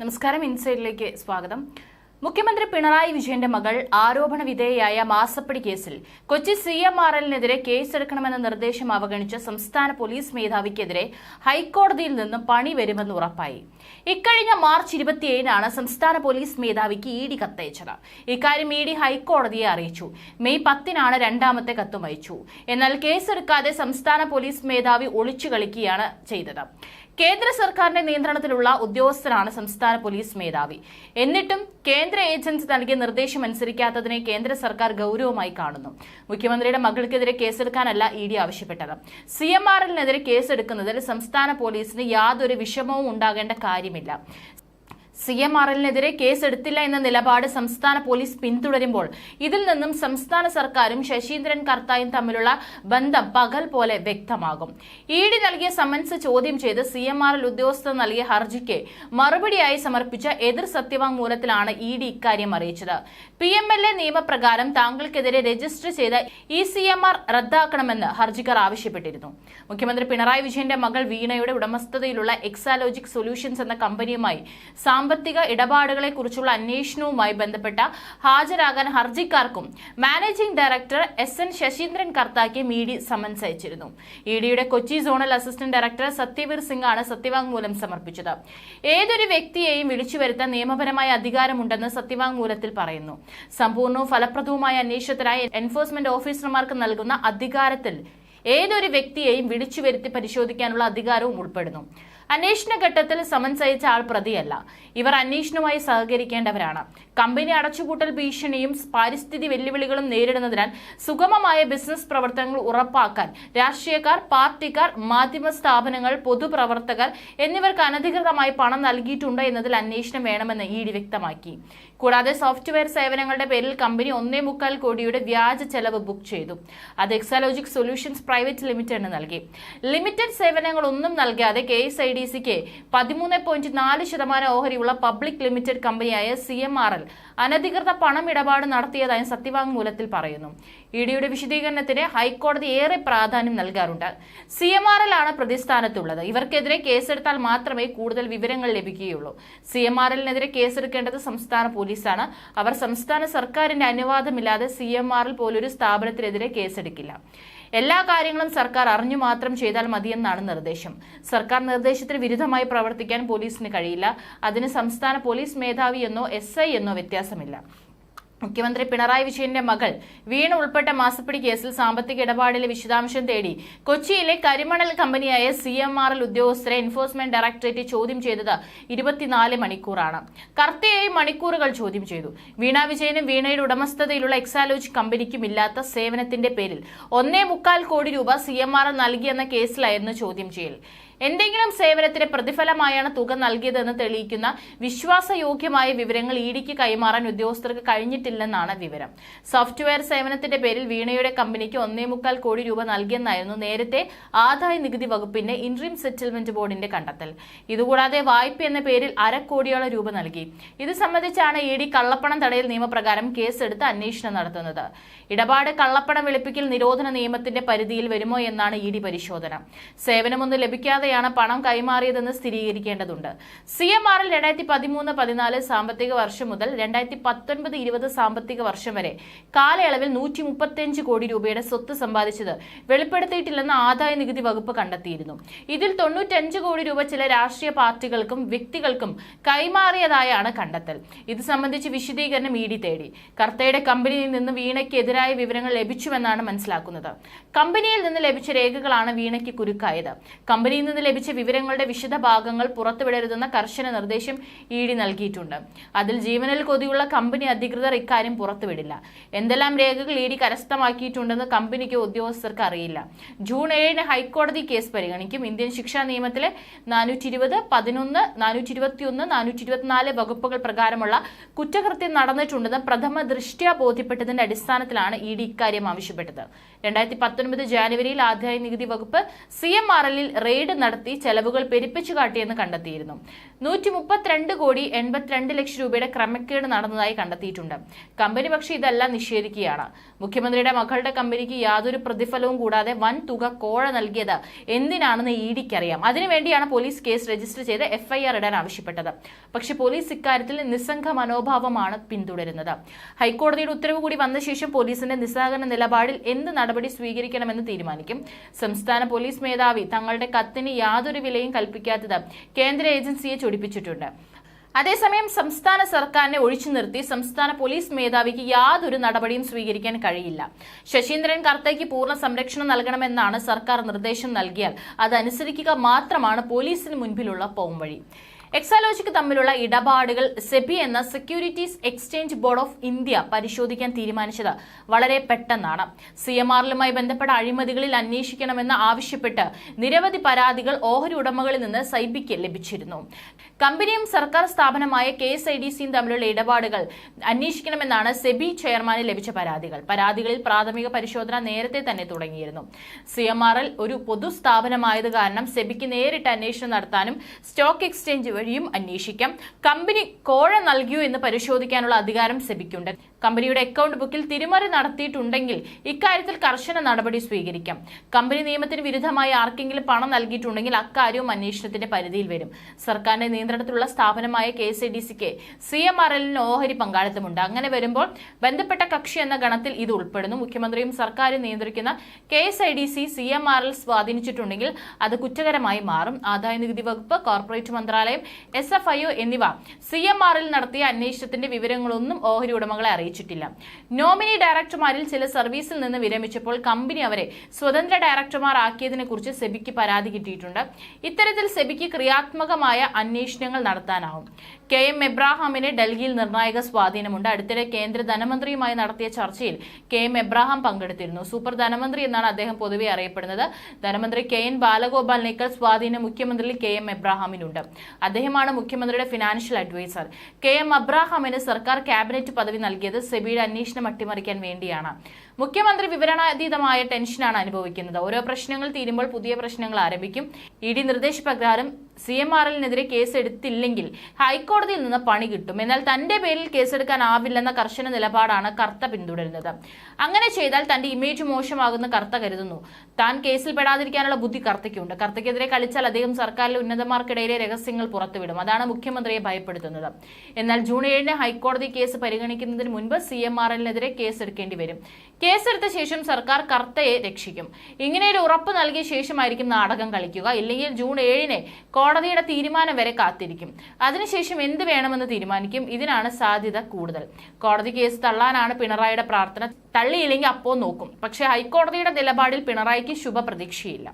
നമസ്കാരം ഇൻസൈഡിലേക്ക് സ്വാഗതം. മുഖ്യമന്ത്രി പിണറായി വിജയന്റെ മകൾ ആരോപണ വിധേയയായ മാസപ്പടി കേസിൽ കൊച്ചി സി എം ആർ എല്ലിനെതിരെ കേസെടുക്കണമെന്ന നിർദ്ദേശം അവഗണിച്ച് സംസ്ഥാന പോലീസ് മേധാവിക്കെതിരെ ഹൈക്കോടതിയിൽ നിന്നും പണി വരുമെന്ന് ഉറപ്പായി. ഇക്കഴിഞ്ഞ മാർച്ച് ഇരുപത്തിയേഴിനാണ് സംസ്ഥാന പോലീസ് മേധാവിക്ക് ഇ ഡി കത്തയച്ചത്. ഇക്കാര്യം ഇ ഡി ഹൈക്കോടതിയെ അറിയിച്ചു. മെയ് പത്തിനാണ് രണ്ടാമത്തെ കത്തും അയച്ചു എന്നാൽ കേസെടുക്കാതെ സംസ്ഥാന പോലീസ് മേധാവി ഒളിച്ചു കളിക്കുകയാണ് ചെയ്തത്. കേന്ദ്ര സർക്കാരിന്റെ നിയന്ത്രണത്തിലുള്ള ഉദ്യോഗസ്ഥനാണ് സംസ്ഥാന പോലീസ് മേധാവി. എന്നിട്ടും കേന്ദ്ര ഏജൻസി നൽകിയ നിർദ്ദേശം അനുസരിക്കാത്തതിനെ കേന്ദ്ര സർക്കാർ ഗൗരവമായി കാണുന്നു. മുഖ്യമന്ത്രിയുടെ മകൾക്കെതിരെ കേസെടുക്കാനല്ല ഇ ഡി ആവശ്യപ്പെട്ടത്. സി എം ആർ എല്ലിനെതിരെ കേസെടുക്കുന്നതിൽ സംസ്ഥാന പോലീസിന് യാതൊരു വിഷമവും ഉണ്ടാകേണ്ട കാര്യമില്ല. സി എം ആർ എല്ലിനെതിരെ കേസെടുത്തില്ല എന്ന നിലപാട് സംസ്ഥാന പോലീസ് പിന്തുടരുമ്പോൾ ഇതിൽ നിന്നും സംസ്ഥാന സർക്കാരും ശശീന്ദ്രൻ കർത്തായും തമ്മിലുള്ള ബന്ധം പകൽ പോലെ വ്യക്തമാകും. ഇ ഡി നൽകിയ സമൻസ് ചോദ്യം ചെയ്ത് സി എം ആർ എൽ ഉദ്യോഗസ്ഥർ നൽകിയ ഹർജിക്ക് മറുപടിയായി സമർപ്പിച്ച എതിർ സത്യവാങ്മൂലത്തിലാണ് ഇ ഡി ഇക്കാര്യം അറിയിച്ചത്. പി എം എൽ എ നിയമപ്രകാരം താങ്കൾക്കെതിരെ രജിസ്റ്റർ ചെയ്ത ഇ സി എം ആർ റദ്ദാക്കണമെന്ന് ഹർജിക്കാർ ആവശ്യപ്പെട്ടിരുന്നു. മുഖ്യമന്ത്രി പിണറായി വിജയന്റെ മകൾ വീണയുടെ ഉടമസ്ഥതയിലുള്ള എക്സാലോജിക് സൊല്യൂഷൻസ് എന്ന കമ്പനിയുമായി ഇടപാടുകളെക്കുറിച്ചുള്ള അന്വേഷണവുമായി ബന്ധപ്പെട്ട ഹാജരാകാൻ ഹർജിക്കാർക്കും managing director S N Saseendran കർത്താക്കി E D summons അയച്ചിരുന്നു. ഇ ഡിയുടെ Kochi zonal assistant director Satyaveer Singh ആണ് സത്യവാങ്മൂലം സമർപ്പിച്ചത്. ഏതൊരു വ്യക്തിയെയും വിളിച്ചു വരുത്താൻ നിയമപരമായ അധികാരമുണ്ടെന്ന് സത്യവാങ്മൂലത്തിൽ പറയുന്നു. സമ്പൂർണവും ഫലപ്രദവുമായ അന്വേഷണത്തിനായി എൻഫോഴ്സ്മെന്റ് ഓഫീസർമാർക്ക് നൽകുന്ന അധികാരത്തിൽ ഏതൊരു വ്യക്തിയെയും വിളിച്ചു വരുത്തി പരിശോധിക്കാനുള്ള അധികാരവും ഉൾപ്പെടുന്നു. അന്വേഷണ ഘട്ടത്തിൽ സമൻസ് അയച്ച ആൾ പ്രതിയല്ല. ഇവർ അന്വേഷണവുമായി സഹകരിക്കേണ്ടവരാണ്. കമ്പനി അടച്ചുപൂട്ടൽ ഭീഷണിയും പാരിസ്ഥിതി വെല്ലുവിളികളും നേരിടുന്നതിനാൽ സുഗമമായ ബിസിനസ് പ്രവർത്തനങ്ങൾ ഉറപ്പാക്കാൻ രാഷ്ട്രീയക്കാർ പാർട്ടിക്കാർ മാധ്യമ സ്ഥാപനങ്ങൾ പൊതുപ്രവർത്തകർ എന്നിവർക്ക് അനധികൃതമായി പണം നൽകിയിട്ടുണ്ട് എന്നതിൽ അന്വേഷണം വേണമെന്ന് ഇ ഡി വ്യക്തമാക്കി. കൂടാതെ സോഫ്റ്റ്വെയർ സേവനങ്ങളുടെ പേരിൽ കമ്പനി ഒന്നേ മുക്കാൽ കോടിയുടെ വ്യാജ ചെലവ് ബുക്ക് ചെയ്തു. അത് എക്സാലോജിക് സൊല്യൂഷൻസ് പ്രൈവറ്റ് ലിമിറ്റഡിന് നൽകി. ലിമിറ്റഡ് സേവനങ്ങളൊന്നും നൽകാതെ കെ എസ് ഐ ഡി സിക്ക് പതിമൂന്ന് പോയിന്റ് നാല് ശതമാനം ഓഹരിയുള്ള പബ്ലിക് ലിമിറ്റഡ് കമ്പനിയായ സി എം ആർ എൽ അനധികൃത പണം ഇടപാട് നടത്തിയതായും സത്യവാങ്മൂലത്തിൽ പറയുന്നു. ഇഡിയുടെ ഡിയുടെ വിശദീകരണത്തിന് ഹൈക്കോടതി ഏറെ പ്രാധാന്യം നൽകാറുണ്ട്. സി എം ആർ എൽ ആണ് പ്രതിസ്ഥാനത്തുള്ളത്. ഇവർക്കെതിരെ കേസെടുത്താൽ മാത്രമേ കൂടുതൽ വിവരങ്ങൾ ലഭിക്കുകയുള്ളൂ. സി എം ആർ എല്ലിനെതിരെ കേസെടുക്കേണ്ടത് സംസ്ഥാന പോലീസാണ്. അവർ സംസ്ഥാന സർക്കാരിന്റെ അനുവാദമില്ലാതെ സി എം ആർ എൽ പോലൊരു സ്ഥാപനത്തിനെതിരെ കേസെടുക്കില്ല. എല്ലാ കാര്യങ്ങളും സർക്കാർ അറിഞ്ഞു മാത്രം ചെയ്താൽ മതിയെന്നാണ് നിർദ്ദേശം. സർക്കാർ നിർദ്ദേശത്തിന് വിരുദ്ധമായി പ്രവർത്തിക്കാൻ പോലീസിന് കഴിയില്ല. അതിന് സംസ്ഥാന പോലീസ് മേധാവി എന്നോ എസ് എന്നോ വ്യത്യാസമില്ല. മുഖ്യമന്ത്രി പിണറായി വിജയന്റെ മകൾ വീണ ഉൾപ്പെട്ട മാസപ്പിടി കേസിൽ സാമ്പത്തിക ഇടപാടിലെ വിശദാംശം തേടി കൊച്ചിയിലെ കരിമണൽ കമ്പനിയായ സി എം ആർ എൽ ഉദ്യോഗസ്ഥരെ എൻഫോഴ്സ്മെന്റ് ഡയറക്ടറേറ്റ് ചോദ്യം ചെയ്തത് ഇരുപത്തിനാല് മണിക്കൂറാണ്. കർത്തയായി മണിക്കൂറുകൾ ചോദ്യം ചെയ്തു. വീണ വിജയനും വീണയുടെ ഉടമസ്ഥതയിലുള്ള എക്സാലോജ് കമ്പനിക്കും ഇല്ലാത്ത സേവനത്തിന്റെ പേരിൽ ഒന്നേ മുക്കാൽ കോടി രൂപ സി എം ആർ എൽ നൽകിയെന്ന കേസിലായിരുന്നു ചോദ്യം ചെയ്യൽ. എന്തെങ്കിലും സേവനത്തിന് പ്രതിഫലമായാണ് തുക നൽകിയതെന്ന് തെളിയിക്കുന്ന വിശ്വാസയോഗ്യമായ വിവരങ്ങൾ ഇ ഡിക്ക് കൈമാറാൻ ഉദ്യോഗസ്ഥർക്ക് കഴിഞ്ഞിട്ടില്ലെന്നാണ് വിവരം. സോഫ്റ്റ്വെയർ സേവനത്തിന്റെ പേരിൽ വീണയുടെ കമ്പനിക്ക് ഒന്നേ മുക്കാൽ കോടി രൂപ നൽകിയെന്നായിരുന്നു നേരത്തെ ആദായ നികുതി വകുപ്പിന്റെ ഇൻട്രീം സെറ്റിൽമെന്റ് ബോർഡിന്റെ കണ്ടെത്തൽ. ഇതുകൂടാതെ വായ്പ എന്ന പേരിൽ അരക്കോടിയോളം രൂപ നൽകി. ഇത് സംബന്ധിച്ചാണ് ഇ ഡി കള്ളപ്പണം തടയൽ നിയമപ്രകാരം കേസെടുത്ത് അന്വേഷണം നടത്തുന്നത്. ഇടപാട് കള്ളപ്പണം വെളുപ്പിക്കൽ നിരോധന നിയമത്തിന്റെ പരിധിയിൽ വരുമോ എന്നാണ് ഇ ഡി പരിശോധന. സേവനമൊന്നും ലഭിക്കാതെയാണ് പണം കൈമാറിയതെന്ന് സ്ഥിരീകരിക്കേണ്ടതുണ്ട്. സി എം ആറിൽ രണ്ടായിരത്തി പതിമൂന്ന് പതിനാല് സാമ്പത്തിക വർഷം മുതൽ രണ്ടായിരത്തി പത്തൊൻപത് ഇരുപത് സാമ്പത്തിക വർഷം വരെ കാലയളവിൽ നൂറ്റി മുപ്പത്തിയഞ്ച് കോടി രൂപയുടെ സ്വത്ത് സമ്പാദിച്ചത് വെളിപ്പെടുത്തിയിട്ടില്ലെന്ന് ആദായ നികുതി വകുപ്പ് കണ്ടെത്തിയിരുന്നു. ഇതിൽ തൊണ്ണൂറ്റഞ്ച് കോടി രൂപ ചില രാഷ്ട്രീയ പാർട്ടികൾക്കും വ്യക്തികൾക്കും കൈമാറിയതായാണ് കണ്ടെത്തൽ. ഇത് സംബന്ധിച്ച് വിശദീകരണം ഇ ഡി തേടി. കർത്തയുടെ കമ്പനിയിൽ നിന്ന് വീണയ്ക്കെതിരായ വിവരങ്ങൾ ലഭിച്ചുവെന്നാണ് മനസ്സിലാക്കുന്നത്. കമ്പനിയിൽ നിന്ന് ലഭിച്ച രേഖകളാണ് വീണയ്ക്ക് കുരുക്കായത്. കമ്പനിയിൽ നിന്ന് ലഭിച്ച വിവരങ്ങളുടെ വിശദ ഭാഗങ്ങൾ പുറത്തുവിടരുതെന്ന കർശന നിർദ്ദേശം ഇ ഡി നൽകിയിട്ടുണ്ട്. അതിൽ ജീവനിൽ കൊതിയുള്ള കമ്പനി അധികൃതർ ഇക്കാര്യം പുറത്തുവിടില്ല. എന്തെല്ലാം രേഖകൾ ഇ ഡി കരസ്ഥമാക്കിയിട്ടുണ്ടെന്ന് കമ്പനിക്ക് ഉദ്യോഗസ്ഥർക്ക് അറിയില്ല. ജൂൺ ഏഴിന് ഹൈക്കോടതി കേസ് പരിഗണിക്കും. ഇന്ത്യൻ ശിക്ഷാ നിയമത്തിലെ നാനൂറ്റി ഇരുപത് പതിനൊന്ന് നാനൂറ്റി ഇരുപത്തിയൊന്ന് നാനൂറ്റി ഇരുപത്തിനാല് വകുപ്പുകൾ പ്രകാരമുള്ള കുറ്റകൃത്യം നടന്നിട്ടുണ്ടെന്ന് പ്രഥമ ദൃഷ്ട്യാ ബോധ്യപ്പെട്ടതിന്റെ അടിസ്ഥാനത്തിലാണ് ഇ ഡി ഇക്കാര്യം ആവശ്യപ്പെട്ടത്. രണ്ടായിരത്തി പത്തൊൻപത് ജാനുവരിയിൽ ആദായ നികുതി വകുപ്പ് സി എം ആർ എല്ലിൽ റെയ്ഡ് നടത്തി ചെലവുകൾ പെരുപ്പിച്ചു കാട്ടിയെന്ന് കണ്ടെത്തിയിരുന്നു. നൂറ്റി മുപ്പത്തിരണ്ട് കോടി എൺപത്തിരണ്ട് ലക്ഷം രൂപയുടെ ക്രമക്കേട് നടന്നതായി കണ്ടെത്തിയിട്ടുണ്ട്. കമ്പനി പക്ഷേ ഇതെല്ലാം നിഷേധിക്കുകയാണ്. മുഖ്യമന്ത്രിയുടെ മകളുടെ കമ്പനിക്ക് യാതൊരു പ്രതിഫലവും കൂടാതെ വൻ തുക കോഴ നൽകിയത് എന്തിനാണെന്ന് ഇ ഡിക്കറിയാം. അതിനുവേണ്ടിയാണ് പോലീസ് കേസ് രജിസ്റ്റർ ചെയ്ത് എഫ്ഐആർ ഇടാൻ ആവശ്യപ്പെട്ടത്. പക്ഷേ പോലീസ് ഇക്കാര്യത്തിൽ നിസ്സംഗ മനോഭാവമാണ് പിന്തുടരുന്നത്. ഹൈക്കോടതിയുടെ ഉത്തരവ് കൂടി വന്ന ശേഷം പോലീസിന്റെ നിസ്സഹകരണ നിലപാടിൽ എന്ത് നടപടി സ്വീകരിക്കണമെന്ന് തീരുമാനിക്കും. സംസ്ഥാന പോലീസ് മേധാവി തങ്ങളുടെ കത്തിന് യാതൊരു വിലയും കൽപ്പിക്കാത്തത് കേന്ദ്ര ഏജൻസിയെ ചൊടിപ്പിച്ചിട്ടുണ്ട്. അതേസമയം സംസ്ഥാന സർക്കാരിനെ ഒഴിച്ചു നിർത്തി സംസ്ഥാന പോലീസ് മേധാവിക്ക് യാതൊരു നടപടിയും സ്വീകരിക്കാൻ കഴിയില്ല. ശശീന്ദ്രൻ കർത്തയ്ക്ക് പൂർണ സംരക്ഷണം നൽകണമെന്നാണ് സർക്കാർ നിർദ്ദേശം നൽകിയാൽ അതനുസരിക്കുക മാത്രമാണ് പോലീസിന് മുൻപിലുള്ള പോംവഴി. എക്സാലോജിക്ക് തമ്മിലുള്ള ഇടപാടുകൾ സെബി എന്ന securities exchange board of India പരിശോധിക്കാൻ തീരുമാനിച്ചത് വളരെ പെട്ടെന്നാണ്. സി എം ആറിലുമായി ബന്ധപ്പെട്ട അഴിമതികളിൽ അന്വേഷിക്കണമെന്ന് ആവശ്യപ്പെട്ട് നിരവധി പരാതികൾ ഓഹരി ഉടമകളിൽ നിന്ന് സൈബിക്ക് ലഭിച്ചിരുന്നു. കമ്പനിയും സർക്കാർ സ്ഥാപനമായ കെ എസ് ഐ ഡി സിയും തമ്മിലുള്ള ഇടപാടുകൾ അന്വേഷിക്കണമെന്നാണ് സെബി ചെയർമാന് ലഭിച്ച പരാതികൾ. പരാതികളിൽ പ്രാഥമിക പരിശോധന നേരത്തെ തന്നെ തുടങ്ങിയിരുന്നു. സി എം ഒരു പൊതു സ്ഥാപനമായത് കാരണം സെബിക്ക് നേരിട്ട് അന്വേഷണം നടത്താനും സ്റ്റോക്ക് എക്സ്ചേഞ്ച് വഴിയും അന്വേഷിക്കാം. കമ്പനി കോഴ നൽകിയോ എന്ന് പരിശോധിക്കാനുള്ള അധികാരം സെബിക്കുണ്ട്. കമ്പനിയുടെ അക്കൗണ്ട് ബുക്കിൽ തിരിമറി നടത്തിയിട്ടുണ്ടെങ്കിൽ ഇക്കാര്യത്തിൽ കർശന നടപടി സ്വീകരിക്കാം. കമ്പനി നിയമത്തിന് വിരുദ്ധമായി ആർക്കെങ്കിലും പണം നൽകിയിട്ടുണ്ടെങ്കിൽ അക്കാര്യവും അന്വേഷണത്തിന്റെ പരിധിയിൽ വരും. സർക്കാരിന്റെ നിയന്ത്രണത്തിലുള്ള സ്ഥാപനമായ കെ എസ് ഐ ഡി സിക്ക് സി എം ആർ എല്ലിന് ഓഹരി പങ്കാളിത്തമുണ്ട്. അങ്ങനെ വരുമ്പോൾ ബന്ധപ്പെട്ട കക്ഷി എന്ന ഗണത്തിൽ ഇത് ഉൾപ്പെടുന്നു. മുഖ്യമന്ത്രിയും സർക്കാരും നിയന്ത്രിക്കുന്ന K S I D C C M R L സ്വാധീനിച്ചിട്ടുണ്ടെങ്കിൽ അത് കുറ്റകരമായി മാറും. ആദായ നികുതി വകുപ്പ് കോർപ്പറേറ്റ് മന്ത്രാലയം എസ് എഫ് ഐ ഒ എന്നിവ സി എം ആർ എൽ നടത്തിയ അന്വേഷണത്തിന്റെ വിവരങ്ങളൊന്നും ഓഹരി ഉടമകളെ അറിയിച്ചിട്ടില്ല നോമിനി ഡയറക്ടർമാരിൽ ചില സർവീസിൽ നിന്ന് വിരമിച്ചപ്പോൾ കമ്പനി അവരെ സ്വതന്ത്ര ഡയറക്ടർമാർ ആക്കിയതിനെ കുറിച്ച് സെബിക്ക് പരാതി കിട്ടിയിട്ടുണ്ട്. ഇത്തരത്തിൽ സെബിക്ക് ക്രിയാത്മകമായ അന്വേഷണങ്ങൾ നടത്താനാവും. കെ എം എബ്രാഹാമിന് ഡൽഹിയിൽ നിർണായക സ്വാധീനമുണ്ട്. അടുത്തിടെ കേന്ദ്ര ധനമന്ത്രിയുമായി നടത്തിയ ചർച്ചയിൽ കെ എം എബ്രാഹാം പങ്കെടുത്തിരുന്നു. സൂപ്പർ ധനമന്ത്രി എന്നാണ് അദ്ദേഹം പൊതുവെ അറിയപ്പെടുന്നത്. ധനമന്ത്രി കെ എൻ ബാലഗോപാലിനേക്കാൾ സ്വാധീനം മുഖ്യമന്ത്രി കെ എം എബ്രാഹാമിനുണ്ട്. അദ്ദേഹമാണ് മുഖ്യമന്ത്രിയുടെ ഫിനാൻഷ്യൽ അഡ്വൈസർ. കെ എം അബ്രാഹാമിന് സർക്കാർ ക്യാബിനറ്റ് പദവി നൽകിയത് സെബിയുടെ അന്വേഷണം അട്ടിമറിക്കാൻ വേണ്ടിയാണ്. മുഖ്യമന്ത്രി വിവരണാതീതമായ ടെൻഷനാണ് അനുഭവിക്കുന്നത്. ഓരോ പ്രശ്നങ്ങൾ തീരുമ്പോൾ പുതിയ പ്രശ്നങ്ങൾ ആരംഭിക്കും. ഇ ഡി നിർദ്ദേശപ്രകാരം സി എം ആർ എല്ലിനെതിരെ കേസെടുത്തില്ലെങ്കിൽ ഹൈക്കോടതിയിൽ നിന്ന് പണി കിട്ടും. എന്നാൽ തന്റെ പേരിൽ കേസെടുക്കാനാവില്ലെന്ന കർശന നിലപാടാണ് കർത്ത പിന്തുടരുന്നത്. അങ്ങനെ ചെയ്താൽ തന്റെ ഇമേജ് മോശമാകുന്ന കർത്ത കരുതുന്നു. താൻ കേസിൽ പെടാതിരിക്കാനുള്ള ബുദ്ധി കർത്തയ്ക്കുണ്ട് കർത്തയ്ക്കെതിരെ കളിച്ചാൽ അദ്ദേഹം സർക്കാരിലെ ഉന്നതമാർക്കിടയിലെ രഹസ്യങ്ങൾ പുറത്തുവിടും. അതാണ് മുഖ്യമന്ത്രിയെ ഭയപ്പെടുത്തുന്നത്. എന്നാൽ ജൂൺ ഏഴിന് ഹൈക്കോടതി കേസ് പരിഗണിക്കുന്നതിന് മുൻപ് സി എം ആർ എല്ലിനെതിരെ കേസെടുക്കേണ്ടി വരും. കേസെടുത്ത ശേഷം സർക്കാർ കർത്തയെ രക്ഷിക്കും. ഇങ്ങനെ ഒരു ഉറപ്പ് നൽകിയ ശേഷമായിരിക്കും നാടകം കളിക്കുക. ഇല്ലെങ്കിൽ ജൂൺ ഏഴിന് കോടതിയുടെ തീരുമാനം വരെ കാത്തിരിക്കും. അതിനുശേഷം എന്ത് വേണമെന്ന് തീരുമാനിക്കും. ഇതിനാണ് സാധ്യത കൂടുതൽ. കോടതി കേസ് തള്ളാനാണ് പിണറായിയുടെ പ്രാർത്ഥന. തള്ളിയില്ലെങ്കിൽ അപ്പോൾ നോക്കും. പക്ഷേ ഹൈക്കോടതിയുടെ നിലപാടിൽ പിണറായിക്ക് ശുഭപ്രതീക്ഷയില്ല.